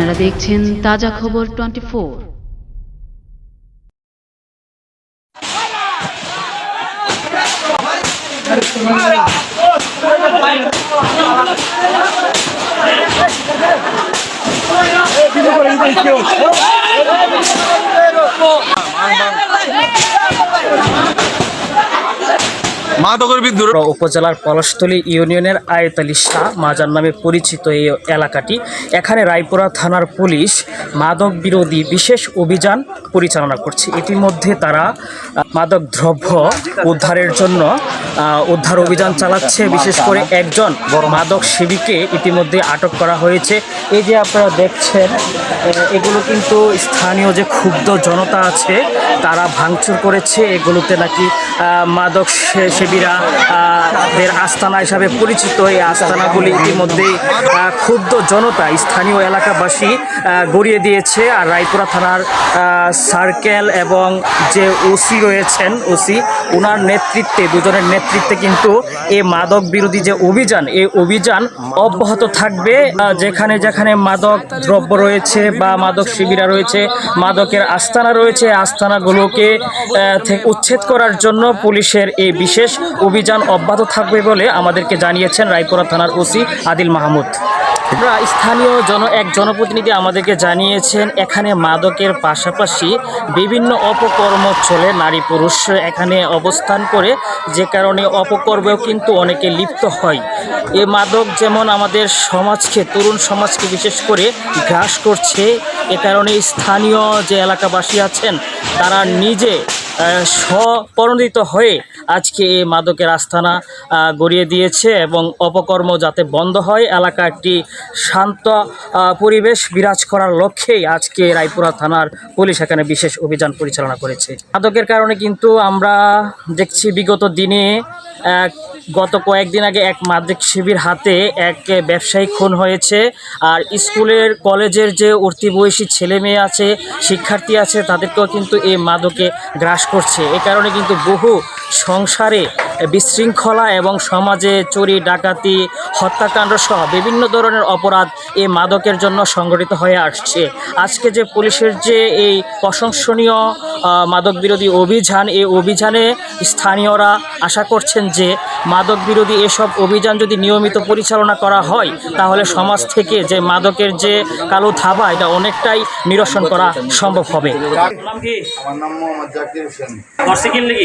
আপনারা দেখছেন তাজা খবর টোয়েন্টি ফোর। উপজেলার পলাশতলী ইউনিয়নের আয়তালি শাহ মাজার নামে পরিচিত এই এলাকাটি। এখানে রায়পুরা থানার পুলিশ মাদক বিরোধী বিশেষ অভিযান পরিচালনা করছে। ইতিমধ্যে তারা মাদক দ্রব্য উদ্ধারের জন্য উদ্ধার অভিযান চালাচ্ছে। বিশেষ করে একজন মাদক সেবীকে ইতিমধ্যে আটক করা হয়েছে। এই যে আপনারা দেখছেন এগুলো কিন্তু স্থানীয় যে ক্ষুব্ধ জনতা আছে, তারা ভাঙচুর করেছে। এগুলোতে নাকি মাদক সে- সেবীরা দের আস্তানা হিসাবে পরিচিত এই আস্তানাগুলি ইতিমধ্যেই ক্ষুব্ধ জনতা স্থানীয় এলাকাবাসী গড়িয়ে দিয়েছে। আর রায়পুরা থানার সার্কেল এবং যে ওসি রয়েছেন, ওসি ওনার নেতৃত্বে, দুজনের নেতৃত্বে কিন্তু এই মাদক বিরোধী যে অভিযান এই অভিযান অব্যাহত থাকবে। যেখানে যেখানে মাদক দ্রব্য রয়েছে বা মাদক শিবিরা রয়েছে, মাদকের আস্তানা রয়েছে, আস্তানাগুলোকে উচ্ছেদ করার জন্য পুলিশের এই বিশেষ অভিযান অব্যাহত থাকবে বলে আমাদেরকে জানিয়েছেন রায়পুরা থানার ওসি আদিল মাহমুদ। স্থানীয় জন, এক জনপ্রতিনিধি আমাদেরকে জানিয়েছেন, এখানে মাদকের পাশাপাশি বিভিন্ন অপকর্ম চলে নারী পুরুষ এখানে অবস্থান করে। যে কারণে অপকর্মেও কিন্তু অনেকে লিপ্ত হয়। এ মাদক যেমন আমাদের সমাজকে, তরুণ সমাজকে বিশেষ করে গ্রাস করছে, এ কারণে স্থানীয় যে এলাকাবাসী আছেন, তারা নিজে স্বপরিণত হয়ে আজকে এই মাদকের আস্থানা গড়িয়ে দিয়েছে এবং অপকর্ম যাতে বন্ধ হয়, এলাকা একটি শান্ত পরিবেশ বিরাজ করার লক্ষ্যেই আজকে রায়পুরা থানার পুলিশ এখানে বিশেষ অভিযান পরিচালনা করেছে। মাদকের কারণে কিন্তু আমরা দেখছি বিগত দিনে গত কয়েকদিন আগে এক মাদক শিবির হাতে এক ব্যবসায়ী খুন হয়েছে। আর স্কুলের কলেজের যে উঠতি বয়সী ছেলে মেয়ে আছে, শিক্ষার্থী আছে, তাদেরকেও কিন্তু এই মাদকে গ্রাস করছে। এ কারণে কিন্তু বহু সংসারে বিশৃঙ্খলা এবং সমাজে চুরি, ডাকাতি, হত্যাকাণ্ড সহ বিভিন্ন ধরনের অপরাধ এই মাদকের জন্য সংগঠিত হয়ে আসছে। আজকে যে পুলিশের যে এই প্রশংসনীয় মাদক বিরোধী অভিযান এই অভিযানে স্থানীয়রা আশা করছেন যে মাদক বিরোধী এসব অভিযান যদি নিয়মিত পরিচালনা করা হয় তাহলে সমাজ থেকে যে মাদকের যে কালো থাবা এটা অনেকটাই নিরসন করা সম্ভব হবে। আমার নাম মোহাম্মদ জাকির হোসেন।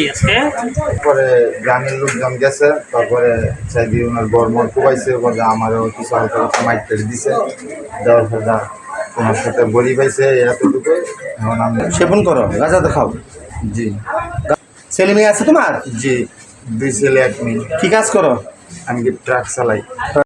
আজকে? তারপরে গ্রামের লোকজন গেছে তারপরে চাইদি ওনার বর্মর কুবাইছে বলে আমারও কিছু হালকা হালকা মাইট দিছে। দেওয়ার পর সাথে বড়ি পাইছে এতটুকু সেবন করো গাঁজা খাও জি। ছেলে মেয়ে আছে তোমার? জি দুই ছেলে এক মেয়ে। কি কাজ করো? আমি ট্রাক চালাই।